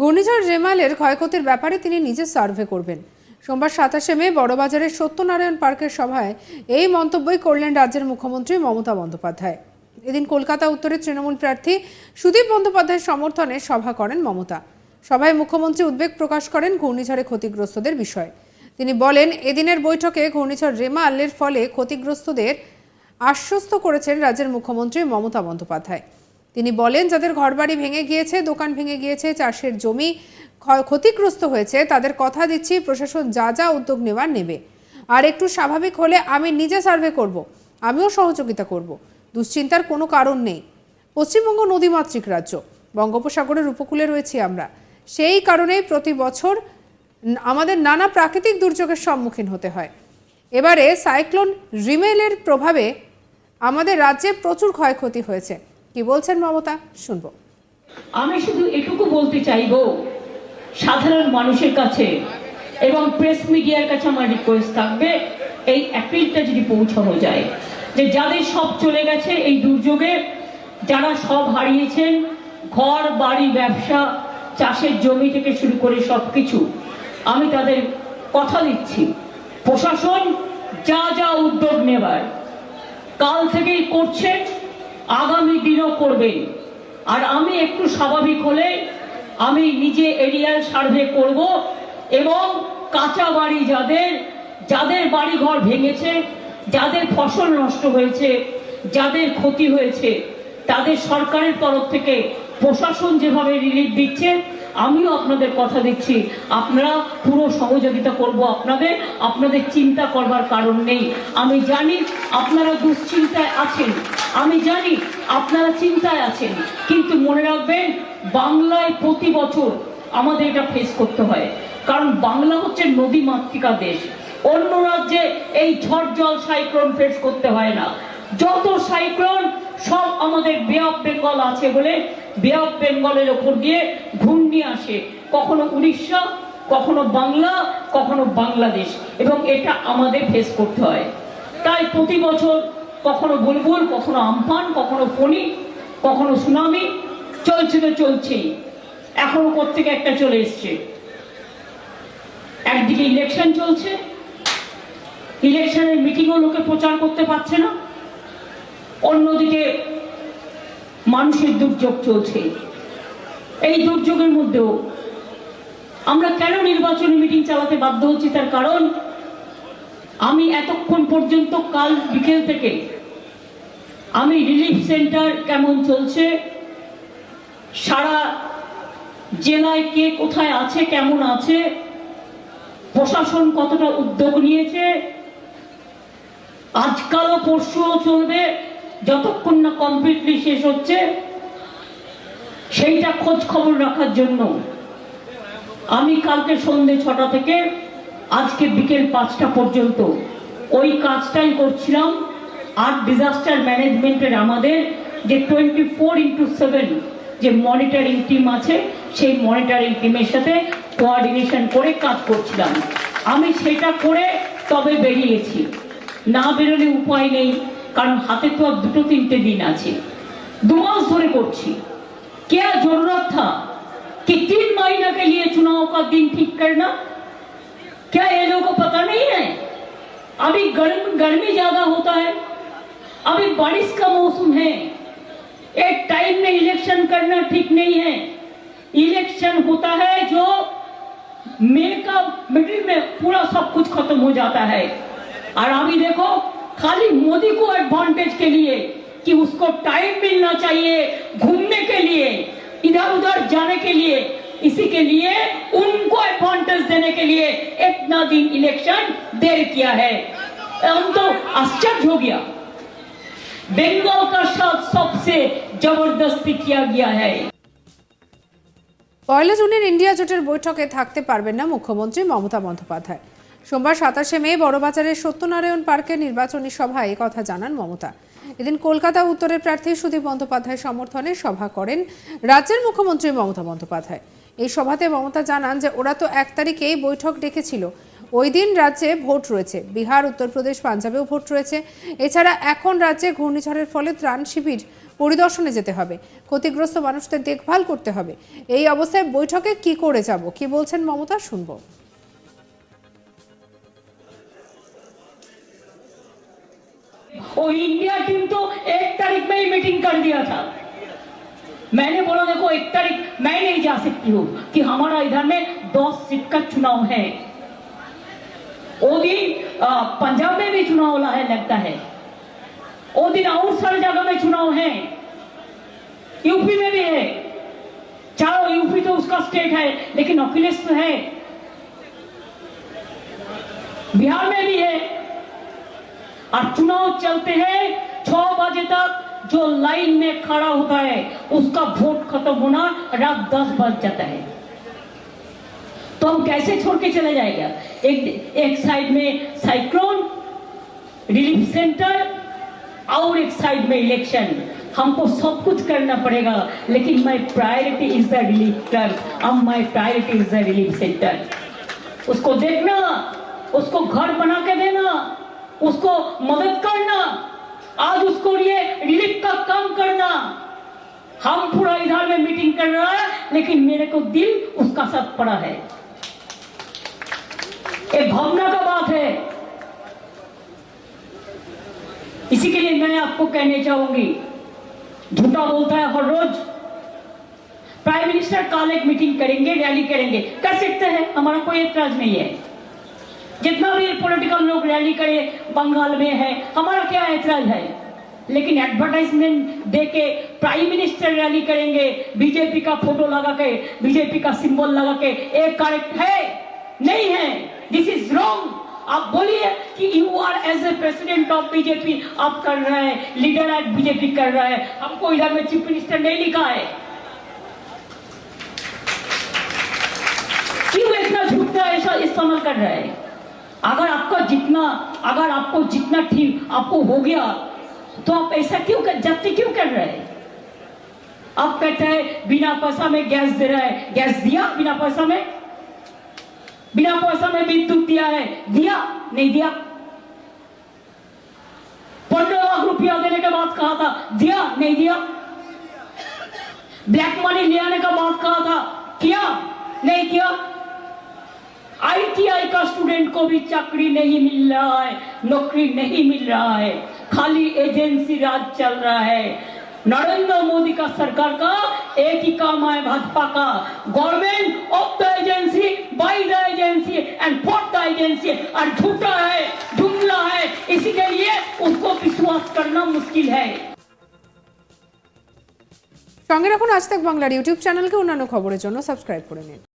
ঘূর্ণিঝড় রেমালের ক্ষয়ক্ষতির ব্যাপারে তিনি নিজে সার্ভে করবেন। সোমবার সাতাশে মে বড়বাজারের সত্যনারায়ণ পার্কের সভায় এই মন্তব্যই করলেন রাজ্যের মুখ্যমন্ত্রী মমতা বন্দ্যোপাধ্যায়। এদিন কলকাতা উত্তরের তৃণমূল প্রার্থী সুদীপ বন্দ্যোপাধ্যায়ের সমর্থনে সভা করেন মমতা। সভায় মুখ্যমন্ত্রী উদ্বেগ প্রকাশ করেন ঘূর্ণিঝড়ে ক্ষতিগ্রস্তদের বিষয়ে। তিনি বলেন, এদিনের বৈঠকে ঘূর্ণিঝড় রেমালের ফলে ক্ষতিগ্রস্তদের আশ্বস্ত করেছেন রাজ্যের মুখ্যমন্ত্রী মমতা বন্দ্যোপাধ্যায়। তিনি বলেন, যাদের ঘরবাড়ি ভেঙে গিয়েছে, দোকান ভেঙে গিয়েছে, চাষের জমি ক্ষতিগ্রস্ত হয়েছে, তাদের কথা দিচ্ছি, প্রশাসন যা যা উদ্যোগ নেওয়ার নেবে। আর একটু স্বাভাবিক হলে আমি নিজে সার্ভে করব, আমিও সহযোগিতা করব। দুশ্চিন্তার কোনো কারণ নেই। পশ্চিমবঙ্গ নদীমাতৃক রাজ্য, বঙ্গোপসাগরের উপকূলে রয়েছি আমরা। সেই কারণেই প্রতি বছর আমাদের নানা প্রাকৃতিক দুর্যোগের সম্মুখীন হতে হয়। এবারে সাইক্লোন রিমেলের প্রভাবে আমাদের রাজ্যে প্রচুর ক্ষয়ক্ষতি হয়েছে। কি বলছেন মমতা? শুনব। আমি শুধু এটুকু বলতে চাইব, সাধারণ মানুষের কাছে এবং প্রেস মিডিয়ার কাছে আমার রিকোয়েস্ট থাকবে, এই অ্যাপিলটা যদি পৌঁছানো যায়। যে যাদের সব চলে গেছে এই দুর্যোগে, যারা সব হারিয়েছেন, ঘর, বাড়ি, ব্যবসা, চাষের জমি থেকে শুরু করে সব কিছু আমি তাদের কথা দিচ্ছি। প্রশাসন যা যা উদ্যোগ নেবার, কাল থেকেই করছেন আগামী দিনও করবেন আর আমি একটু স্বাভাবিক হলে আমি নিজে এরিয়াল সার্ভে করব এবং কাঁচা বাড়ি যাদের যাদের বাড়ি ঘর ভেঙেছে, যাদের ফসল নষ্ট হয়েছে, যাদের ক্ষতি হয়েছে, তাদের সরকারের তরফ থেকে প্রশাসন যেভাবে রিলিফ দিচ্ছে আমিও আপনাদের কথা দিচ্ছি। আপনারা পুরো সহযোগিতা করব আপনাদের আপনাদের চিন্তা করবার কারণ নেই। আমি জানি আপনারা দুশ্চিন্তায় আছেন। আমি জানি আপনারা চিন্তায় আছেন। কিন্তু মনে রাখবেন, বাংলায় প্রতি বছর আমাদের এটা ফেস করতে হয়। কারণ বাংলা হচ্ছে নদী মাতৃকা দেশ। অন্য রাজ্যে এই ঝড় জল সাইক্লোন ফেস করতে হয় না। যত সাইক্লোন সব আমাদের বে অফ বেঙ্গল আছে বলে বে অফ বেঙ্গলের ওপর দিয়ে ঘূর্ণি আসে। কখনো উড়িষ্যা, কখনো বাংলা, কখনো বাংলাদেশ। এবং এটা আমাদের ফেস করতে হয়। তাই প্রতি বছর কখনো বুলবুল, কখনো আমফান, কখনো ফণি, কখনো সুনামি চলছে তো চলছেই। এখনও কোথেকে একটা চলে এসছে। একদিকে ইলেকশন চলছে। ইলেকশনের মিটিংও লোকে প্রচার করতে পারছে না। অন্যদিকে মানুষের দুর্যোগ চলছে। এই দুর্যোগের মধ্যেও আমরা কেন নির্বাচনী মিটিং চালাতে বাধ্য হচ্ছি তার কারণ, আমি এতক্ষণ পর্যন্ত কাল বিকেল থেকে আমি রিলিফ সেন্টার কেমন চলছে, সারা জেলায় কে কোথায় আছে, কেমন আছে, প্রশাসন কতটা উদ্যোগ নিয়েছে আজকালও পরশুও চলবে যতক্ষণ না কমপ্লিটলি শেষ হচ্ছে, সেইটা খোঁজ খবর রাখার জন্য। আমি কালকে সন্ধে ছটা থেকে আজকে বিকেল পাঁচটা পর্যন্ত ওই কাজটাই করছিলাম। আর ডিজাস্টার ম্যানেজমেন্টের আমাদের যে টোয়েন্টি ফোর ইন্টু সেভেন যে মনিটরিং টিম আছে, সেই মনিটরিং টিমের সাথে কোঅর্ডিনেশন করে কাজ করছিলাম। আমি সেটা করে তবে বেরিয়েছি। না বেরোলে উপায় নেই। কারণ হাতে তো আর দুটো তিনটে দিন আছে দু মাস ধরে করছি क्या जरूरत था कि तीन महीने के लिए चुनाव का दिन ठीक करना क्या ये लोगों को पता नहीं है अभी गर्म गर्मी ज्यादा होता है अभी बारिश का मौसम है एक टाइम में इलेक्शन करना ठीक नहीं है इलेक्शन होता है जो मई का मिडिल में पूरा सब कुछ खत्म हो जाता है और अभी देखो खाली मोदी को एडवांटेज के लिए कि उसको टाइम मिलना चाहिए घूमने के लिए इधर उधर जाने के लिए इसी के लिए उनको एडवांटेज देने के लिए इतना दिन इलेक्शन देर किया है हम तो आश्चर्य हो गया बंगाल का साथ सबसे जबरदस्ती किया गया है পয়লা জুনের ইন্ডিয়া জোটের বৈঠকে থাকতে পারবেন না মুখ্যমন্ত্রী মমতা বন্দ্যোপাধ্যায় সোমবার সাতাশে মে বড়বাজারের সত্যনারায়ণ পার্কের নির্বাচনী সভায় কথা জানান মমতা। এদিন কলকাতা উত্তরের প্রার্থী সুদীপ বন্দ্যোপাধ্যায় সমর্থনে সভা করেন রাজ্যের মুখ্যমন্ত্রী মমতা বন্দ্যোপাধ্যায়। এই সভাতে মমতা জানান যে ওরা তো এক তারিখেই বৈঠক ডেকেছিল। ওই দিন রাজ্যে ভোট রয়েছে। বিহার, উত্তরপ্রদেশ, পাঞ্জাবেও ভোট রয়েছে। এছাড়া এখন রাজ্যে ঘূর্ণিঝড়ের ফলে ত্রাণ শিবির পরিদর্শনে যেতে হবে। ক্ষতিগ্রস্ত মানুষদের দেখভাল করতে হবে। এই অবস্থায় বৈঠকে কি করে যাব? কি বলছেন মমতা? শুনব। वो इंडिया टीम तो एक तारीख में ही मीटिंग कर दिया था। मैंने बोला, देखो, एक तारीख मैं नहीं जा सकती हूँ कि हमारा इधर में दस सीट का चुनाव है। वो दिन पंजाब में भी चुनाव वाला है, लगता है। वो दिन और सारी जगह में चुनाव है। यूपी में भी है। चारों यूपी तो उसका स्टेट है, लेकिन अखिलेश तो है। बिहार में भी है। और चुनाव चलते हैं, छह बजे तक जो लाइन में खड़ा होता है, उसका वोट खत्म होना रात दस बज जाता है। तो हम कैसे छोड़ के चले जाएगा? एक एक साइड में साइक्लोन रिलीफ सेंटर और एक साइड में इलेक्शन हमको सब कुछ करना पड़ेगा, लेकिन my priority is the relief कर अब my priority is the relief centre उसको देखना, उसको घर बना के देना। उसको मदद करना। आज उसको लिए रिलीफ का काम करना। हम पूरा इधर में मीटिंग कर रहा है, लेकिन मेरे को दिल उसका साथ पड़ा है। ये भावना का बात है। इसी के लिए मैं आपको कहने चाहूँगी, झूठा बोलता है हर रोज। प्राइम मिनिस्टर कल एक मीटिंग करेंगे रैली करेंगे। कर सकते हैं, हमारा कोई एतराज़ नहीं है। जितना भी पॉलिटिकल लोग रैली करे, बंगाल में है, हमारा क्या ऐतराज है? लेकिन एडवर्टाइजमेंट दे के प्राइम मिनिस्टर रैली करेंगे बीजेपी का फ़ोटो लगा के बीजेपी का सिंबल लगा के, एक करेक्ट है, नहीं है दिस इज़ रॉन्ग आप बोलिए कि you are as a president of BJP आप कर रहे हैं लीडर एट बीजेपी कर रहा है, हमको इधर में चीफ मिनिस्टर नहीं लिखा है। क्यों इतना झूठ ऐसा इस्तेमाल कर रहा है? अगर आपका जितना, अगर आपको जितना ठीक आपको हो गया तो आप ऐसा क्यों कर, जब्ती क्यों कर रहे हैं? आप कहते हैं, बिना पैसा में गैस दे रहा है। गैस दिया बिना पैसा में? बिना पैसा में विद्युत दिया है। दिया? नहीं दिया। पंद्रह लाख रुपया देने के बाद कहा था, दिया? नहीं दिया। ब्लैक मनी ले आने का बात कहा था, किया? नहीं किया। स्टूडेंट को भी चाकरी नहीं मिल रहा है नौकरी नहीं मिल रहा है खाली एजेंसी राज चल रहा है नरेंद्र मोदी का सरकार का एक ही काम है भाजपा का government of the agency by the agency and for the agency और झूठा है जुमला है इसी के लिए उसको विश्वास करना मुश्किल है সঙ্গে রাখুন আজ তাক বাংলার ইউটিউব চ্যানেলকে অন্যান্য খবরের জন্য সাবস্ক্রাইব করে নিন